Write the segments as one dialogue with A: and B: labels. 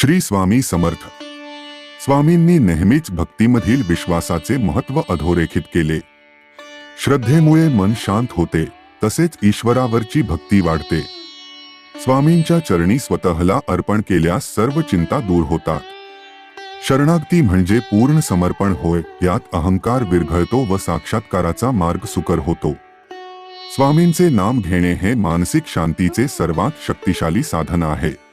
A: श्री स्वामी समर्थ. स्वामींनी नेहमीच भक्तीमधील विश्वासाचे महत्त्व अधोरेखित केले. श्रद्धेमुळे मन शांत होते तसेच ईश्वरावरची भक्ती वाढते. स्वामींच्या चरणी स्वतःला अर्पण केल्यास सर्व चिंता दूर होतात. शरणागती म्हणजे पूर्ण समर्पण होय यात अहंकार विरघळतो व साक्षात्काराचा मार्ग सुकर होतो. स्वामींचे नाम घेणे हे मानसिक शांतीचे सर्वात शक्तिशाली साधन आहे.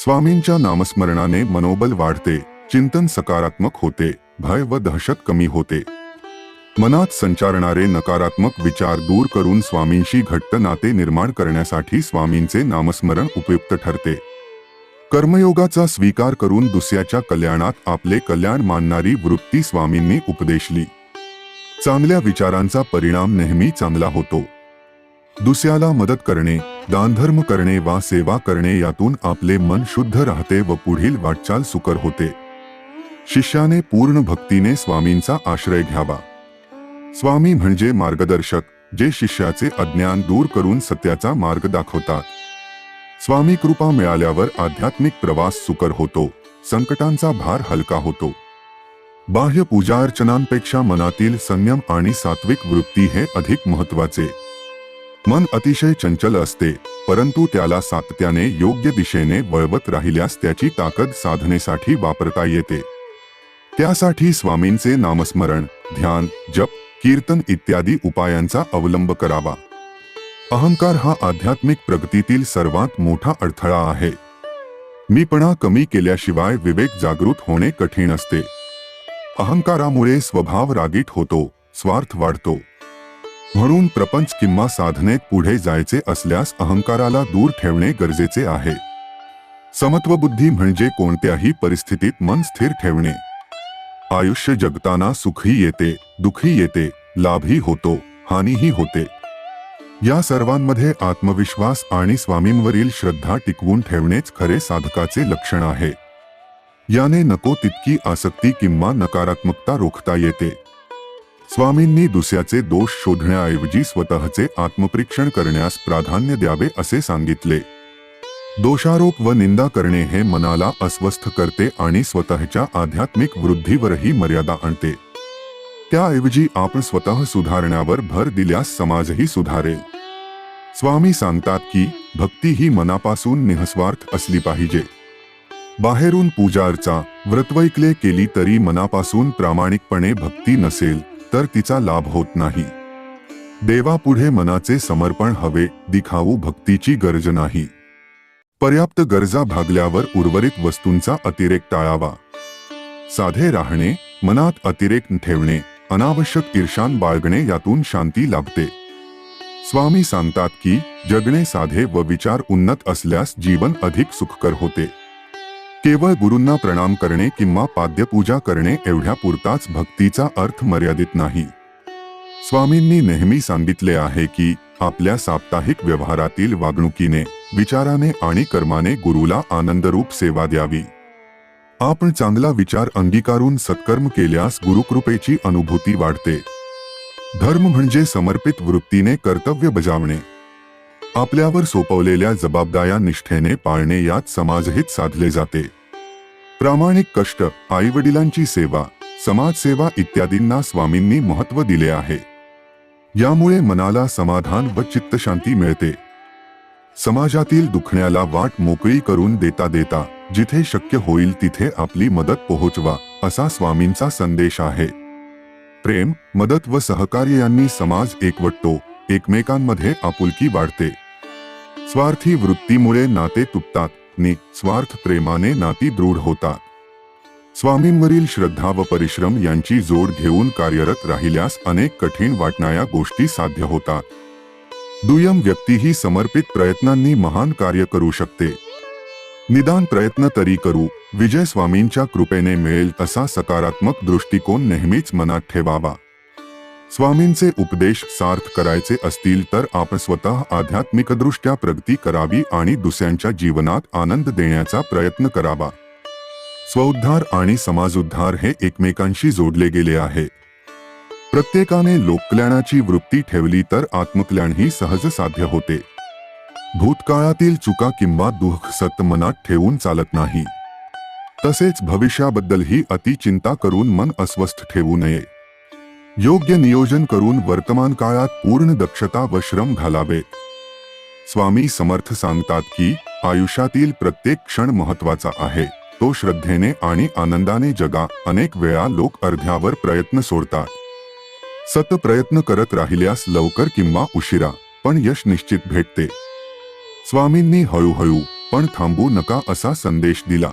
A: स्वामींच्या नामस्मरणाने मनोबल वाढते चिंतन सकारात्मक होते भय व दहशत कमी होते. मनात संचारणारे नकारात्मक विचार दूर करून स्वामींशी घट्ट नाते निर्माण करण्यासाठी स्वामींचे नामस्मरण उपयुक्त ठरते. कर्मयोगाचा स्वीकार करून दुसऱ्याच्या कल्याणात आपले कल्याण मानणारी वृत्ती स्वामींनी उपदेशली. चांगल्या विचारांचा परिणाम नेहमी चांगला होतो. दुसऱ्याला मदत करणे दानधर्म करणे वा सेवा करणे यातून आपले मन शुद्ध राहते व पुढील वाटचाल सुकर होते. शिष्याने पूर्ण भक्तीने स्वामींचा आश्रय घ्यावा. स्वामी म्हणजे मार्गदर्शक जे शिष्याचे अज्ञान दूर करून सत्याचा मार्ग दाखवतात. स्वामी कृपा मिळाल्यावर आध्यात्मिक प्रवास सुकर होतो संकटांचा भार हलका होतो. बाह्य पूजा अर्चनांपेक्षा मनातील संयम आणि सात्विक वृत्ती हे अधिक महत्त्वाचे मन अतिशय चंचल असते परंतु त्याला सातत्याने योग्य दिशेने वळवत राहिल्यास त्याची ताकद साधनेसाठी वापरता येते. त्यासाठी स्वामींचे नामस्मरण ध्यान जप कीर्तन इत्यादी उपायांचा अवलंब करावा. अहंकार हा आध्यात्मिक प्रगतीतील सर्वात मोठा अडथळा आहे. मीपणा कमी केल्याशिवाय विवेक जागृत होणे कठीण असते. अहंकारामुळे स्वभाव रागीट होतो स्वार्थ वाढतो. म्हणून प्रपंच किंवा साधनेत पुढे जायचे असल्यास अहंकाराला दूर ठेवणे गरजेचे आहे. समत्वबुद्धी म्हणजे कोणत्याही परिस्थितीत मन स्थिर ठेवणे. आयुष्य जगताना सुखही येते दुःखी येते लाभही होतो हानीही होते. या सर्वांमध्ये आत्मविश्वास आणि स्वामींवरील श्रद्धा टिकवून ठेवणेच खरे साधकाचे लक्षण आहे. याने नको तितकी आसक्ती किंवा नकारात्मकता रोखता येते. स्वामींनी दुसऱ्याचे दोष शोधण्याऐवजी स्वतःचे आत्मपरीक्षण करण्यास प्राधान्य द्यावे असे सांगितले. दोषारोप व निंदा करणे हे मनाला अस्वस्थ करते आणि स्वतःच्या आध्यात्मिक वृद्धीवरही मर्यादा आणते. त्याऐवजी आपण स्वतः सुधारण्यावर भर दिल्यास समाजही सुधारेल. स्वामी सांगतात की भक्ती ही मनापासून निःस्वार्थ असली पाहिजे. बाहेरून पूजा अर्चा व्रतवैकले केली तरी मनापासून प्रामाणिकपणे भक्ती नसेल. तर तिचा लाभ होत नाही. देवापुढे मनाचे समर्पण हवे दिखाऊ भक्तीची गरज नाही. पर्याप्त गरजा भागल्यावर उर्वरित वस्तूंचा अतिरेक टाळावा. साधे राहणे मनात अतिरेक ठेवणे अनावश्यक ईर्षान बाळगणे यातून शांती लाभते. स्वामी सांगतात की जगणे साधे व विचार उन्नत असल्यास जीवन अधिक सुखकर होते. केवळ गुरूंना प्रणाम करणे किंवा पाद्यपूजा करणे एवढ्या पुरताच भक्तीचा अर्थ मर्यादित नाही. स्वामींनी नेहमी सांगितले आहे की आपल्या साप्ताहिक व्यवहारातील वागणुकीने विचाराने आणि कर्माने गुरुला आनंदरूप सेवा द्यावी. आपण चांगला विचार अंगीकारून सत्कर्म केल्यास गुरुकृपेची अनुभूती वाढते. धर्म म्हणजे समर्पित वृत्तीने कर्तव्य बजावणे. आपल्यावर सोपवलेल्या जबाबदाऱ्या निष्ठेने पाळणे यात समाजहित साधले जाते. प्रामाणिक कष्ट आईवडिलांची सेवा समाजसेवा इत्यादींना स्वामींनी महत्त्व दिले आहे. यामुळे मनाला समाधान व चित्तशांती मिळते. समाजातील दुखण्याला वाट मोकळी करून देता देता जिथे शक्य होईल तिथे आपली मदत पोहोचवा असा स्वामींचा संदेश आहे. प्रेम मदत व सहकार्य यांनी समाज एकवटतो एकमेकांमध्ये आपुलकी वाढते. स्वार्थी वृत्तीमुळे नाते तुटतात नि स्वार्थ प्रेमाने नाती दृढ होतात. स्वामींवरील श्रद्धा व परिश्रम यांची जोड घेऊन कार्यरत राहिल्यास अनेक कठीण वाटणाऱ्या गोष्टी साध्य होतात. दुय्यम व्यक्ती ही समर्पित प्रयत्नांनी महान कार्य करू शकते. निदान प्रयत्न तरी करू विजय स्वामींच्या कृपेने मिळेल असा सकारात्मक दृष्टिकोन नेहमीच मनात ठेवावा. स्वामींचे उपदेश सार्थ करायचे असतील तर आपण स्वतः आध्यात्मिकदृष्ट्या प्रगती करावी आणि दुसऱ्यांच्या जीवनात आनंद देण्याचा प्रयत्न करावा. स्वउद्धार आणि समाजउद्धार हे एकमेकांशी जोडले गेले आहे. प्रत्येकाने लोककल्याणाची वृत्ती ठेवली तर आत्मकल्याणही सहज साध्य होते. भूतकाळातील चुका किंवा दुःख सत मनात ठेवून चालत नाही. तसेच भविष्याबद्दलही अति चिंता करून मन अस्वस्थ ठेवू नये. योग्य नियोजन करून वर्तमान काळात पूर्ण दक्षता व श्रम घालावेत. स्वामी समर्थ सांगतात की आयुष्यातील प्रत्येक क्षण महत्त्वाचा आहे. तो श्रद्धेने आणि आनंदाने जगा. अनेक वेळा लोक अर्ध्यावर प्रयत्न सोडतात. सत प्रयत्न करत राहिल्यास लवकर किंवा उशिरा पण यश निश्चित भेटते. स्वामींनी हळूहळू पण थांबू नका असा संदेश दिला.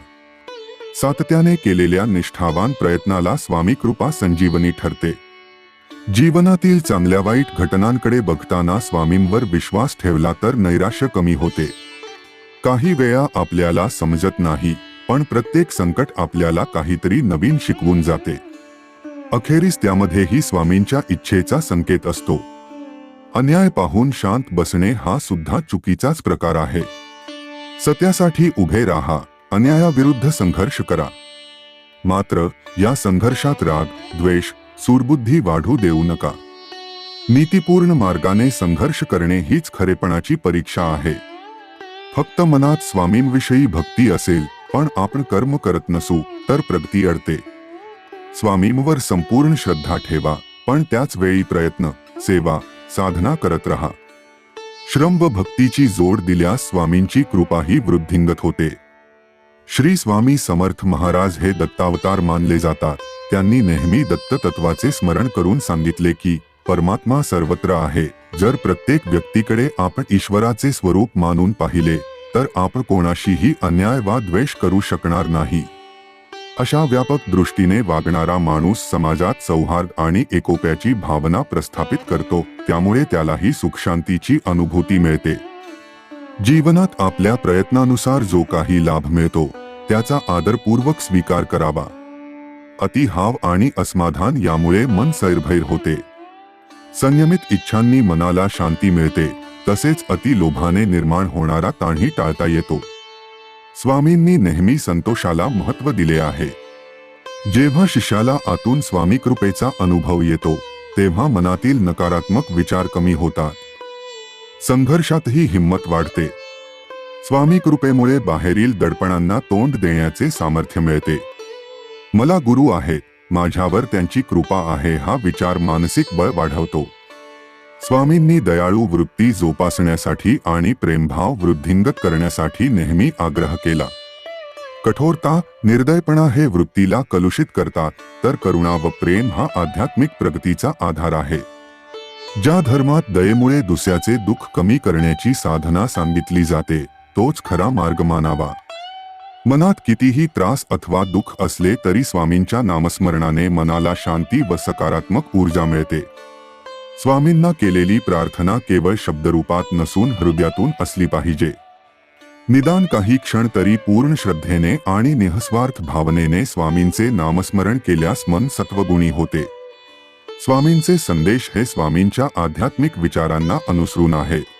A: सातत्याने केलेल्या निष्ठावान प्रयत्नाला स्वामी कृपा संजीवनी ठरते. जीवनातील चांगल्या वाईट घटनांकडे बघताना स्वामींवर विश्वास ठेवला तर नैराश्य कमी होते. काही वेळा आपल्याला समजत नाही पण प्रत्येक संकट आपल्याला काहीतरी नवीन शिकवून जाते. अखेरीस त्यामध्येही स्वामींच्या इच्छेचा संकेत असतो. अन्याय पाहून शांत बसणे हा सुद्धा चुकीचाच प्रकार आहे. सत्यासाठी उभे राहा अन्यायाविरुद्ध संघर्ष करा. मात्र या संघर्षात राग द्वेष सूरबुद्धी वाढू देऊ नका. नीतीपूर्ण मार्गाने संघर्ष करणे हीच खरेपणाची परीक्षा आहे. फक्त मनात स्वामींविषयी भक्ती असेल पण आपण कर्म करत नसू तर प्रगती अडते. स्वामींवर संपूर्ण श्रद्धा ठेवा पण त्याच वेळी प्रयत्न सेवा साधना करत रहा. श्रम व भक्तीची जोड दिल्यास स्वामींची कृपाही वृद्धिंगत होते. श्री स्वामी समर्थ महाराज हे दत्तावतार मानले जातात. त्यांनी नेहमी दत्ततत्वाचे स्मरण करून सांगितले की परमात्मा सर्वत्र आहे. जर प्रत्येक व्यक्तीकडे आपण ईश्वराचे स्वरूप मानून पाहिले तर आपण कोणाशीही अन्याय वा द्वेष करू शकणार नाही. अशा व्यापक दृष्टीने वागणारा माणूस समाजात सौहार्द आणि एकोप्याची भावना प्रस्थापित करतो त्यामुळे त्यालाही सुखशांतीची अनुभूती मिळते. जीवनात आपल्या प्रयत्नानुसार जो काही लाभ मिळतो त्याचा आदरपूर्वक स्वीकार करावा. अतिहाव आणि असमाधान यामुळे मन सैरभैर होते. संयमित इच्छांनी मनाला शांती मिळते तसेच अतिलोभाने निर्माण होणारा ताणही टाळता येतो. स्वामींनी नेहमी संतोषाला महत्त्व दिले आहे. जेव्हा शिष्याला आतून स्वामी कृपेचा अनुभव येतो तेव्हा मनातील नकारात्मक विचार कमी होतात. संघर्षातही हिंमत वाढते. स्वामी कृपेमुळे बाहेरील दडपणांना तोंड देण्याचे सामर्थ्य मिळते. मला गुरु आहेत माझ्यावर त्यांची कृपा आहे हा विचार मानसिक बळ वाढवतो. स्वामींनी दयाळू वृत्ती जोपासण्यासाठी आणि प्रेमभाव वृद्धिंगत करण्यासाठी नेहमी आग्रह केला. कठोरता निर्दयपणा हे वृत्तीला कलुषित करतात तर करुणा व प्रेम हा आध्यात्मिक प्रगतीचा आधार आहे. ज्या धर्मात दयेमुळे दुसऱ्याचे दुःख कमी करण्याची साधना सांगितली जाते तोच खरा मार्ग मानावा. मनात कितीही त्रास अथवा दुःख असले तरी स्वामींच्या नामस्मरणाने मनाला शांती व सकारात्मक ऊर्जा मिळते. स्वामींना केलेली प्रार्थना केवळ शब्दरूपात नसून हृदयातून असली पाहिजे. निदान काही क्षण तरी पूर्ण श्रद्धेने आणि निहस्वार्थ भावनेने स्वामींचे नामस्मरण केल्यास मन सत्वगुणी होते. स्वामींचे संदेश हे स्वामींच्या आध्यात्मिक विचारांना अनुसरून आहे.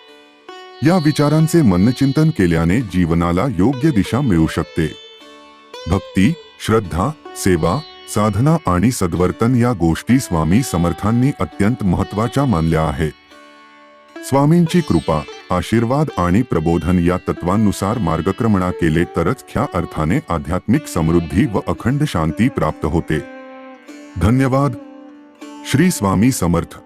A: या विचारांचे मनचिंतन केल्याने जीवनाला योग्य दिशा मिळू शकते. भक्ती श्रद्धा सेवा साधना आणि सद्वर्तन या गोष्टी स्वामी समर्थांनी अत्यंत महत्त्वाच्या मानल्या आहेत स्वामींची कृपा आशीर्वाद आणि प्रबोधन या तत्वांनुसार मार्गक्रमणा केले तरच ख्या अर्थाने आध्यात्मिक समृद्धी व अखंड शांती प्राप्त होते. धन्यवाद. श्री स्वामी समर्थ.